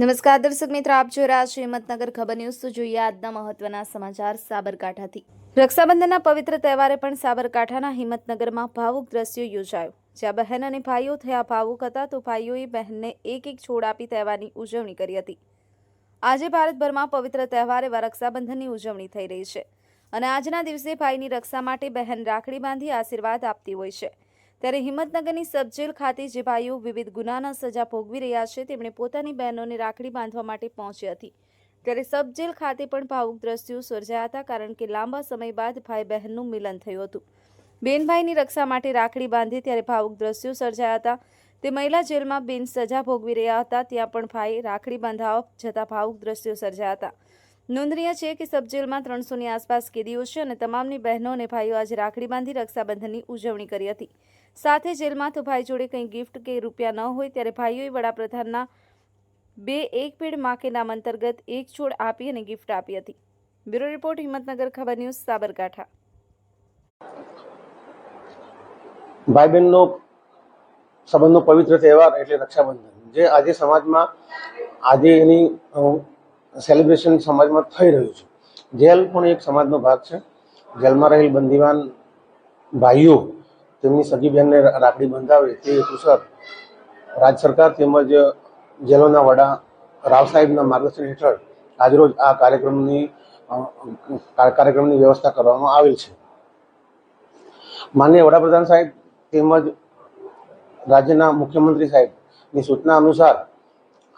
નમસ્કાર, દર્શક મિત્રો, આપ જોઈ રહ્યા છો હિંમતનગર ખબર ન્યૂઝ. તો જોઈએ આજના મહત્વના સમાચાર સાબરકાંઠાથી. રક્ષાબંધનના પવિત્ર તહેવારે પણ સાબરકાંઠાના હિંમતનગરમાં ભાવુક દ્રશ્યો યોજાયો. જ્યાં બહેન અને ભાઈઓ થયા ભાવુક હતા, તો ભાઈઓએ બહેનને એક એક છોડ આપી તહેવારની ઉજવણી કરી હતી. આજે ભારતભરમાં પવિત્ર તહેવાર એવા રક્ષાબંધનની ઉજવણી થઈ રહી છે. અને આજના દિવસે ભાઈની રક્ષા માટે બહેન રાખડી બાંધી આશીર્વાદ આપતી હોય છે. ત્યારે હિંમતનગરની સબજેલ ખાતે જે ભાઈઓ વિવિધ ગુનાના સજા ભોગવી રહ્યા છે, તેમણે પોતાની બહેનોને રાખડી બાંધવા માટે પહોંચી હતી. ત્યારે સબજેલ ખાતે પણ ભાવુક દ્રશ્યો સર્જાયા હતા, કારણ કે લાંબા સમય બાદ ભાઈ બહેનનું મિલન થયું હતું. બેનભાઈની રક્ષા માટે રાખડી બાંધી ત્યારે ભાવુક દ્રશ્યો સર્જાયા હતા. તે મહિલા જેલમાં બેન સજા ભોગવી રહ્યા હતા, ત્યાં પણ ભાઈ રાખડી બાંધાવવા જતા ભાવુક દ્રશ્યો સર્જાયા હતા. નોંધનીય છે કે સબજેલમાં ત્રણસોની આસપાસ કેદીઓ છે અને તમામની બહેનો અને ભાઈઓ આજે રાખડી બાંધી રક્ષાબંધનની ઉજવણી કરી હતી. સાથે જેલમાં તો ભાઈ જોડે કંઈ ગિફ્ટ કે રૂપિયા ન હોય ત્યારે ભાઈઓએ વડાપ્રધાનના બે એક પેડમાં નામ અંતર્ગત એક છોડ આપી અને ગિફ્ટ આપી હતી. બ્યુરો રિપોર્ટ, હિંમતનગર, ખબર ન્યૂઝ, સાબરકાંઠા. ભાઈ બહેનનો સંબંધનો પવિત્ર તહેવાર એટલે રક્ષાબંધન, જે આજે સમાજમાં આજે એની સેલિબ્રેશન સમાજમાં થઈ રહ્યું છે. જેલ પણ એક સમાજનો ભાગ છે. જેલમાં રહેલ બંદીવાન ભાઈઓ તેમની સગી બહેનને રાખડી બંધાવે તે હેતુસર રાજ્ય સરકાર તેમજ જેલોના વડા રાવ સાહેબના માર્ગદર્શન હેઠળ આજરોજ આ કાર્યક્રમની કાર્યક્રમની વ્યવસ્થા કરવામાં આવેલ છે. માનનીય વડાપ્રધાન સાહેબ તેમજ રાજ્યના મુખ્યમંત્રી સાહેબની સૂચના અનુસાર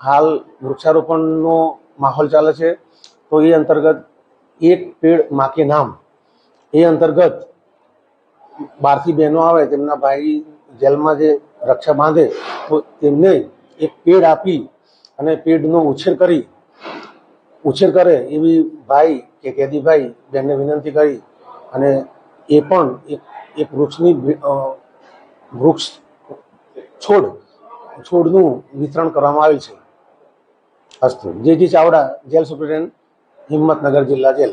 હાલ વૃક્ષારોપણનો માહોલ ચાલે છે, તો એ અંતર્ગત એક પેડ માકે નામ. એ અંતર્ગત બહારથી બહેનો આવે, તેમના ભાઈ જેલમાં જે રક્ષા બાંધે, તો તેમને એક પેડ આપી અને પેડનો ઉછેર કરી. ઉછેર કરે એવી ભાઈ કે કેદીભાઈ બેનને વિનંતી કરી અને એ પણ એક એક વૃક્ષની વૃક્ષ છોડ, છોડનું વિતરણ કરવામાં આવ્યું છે. અસ્તુ. JG Chavda jail superintendent Himmatnagar જિલ્લા જેલ.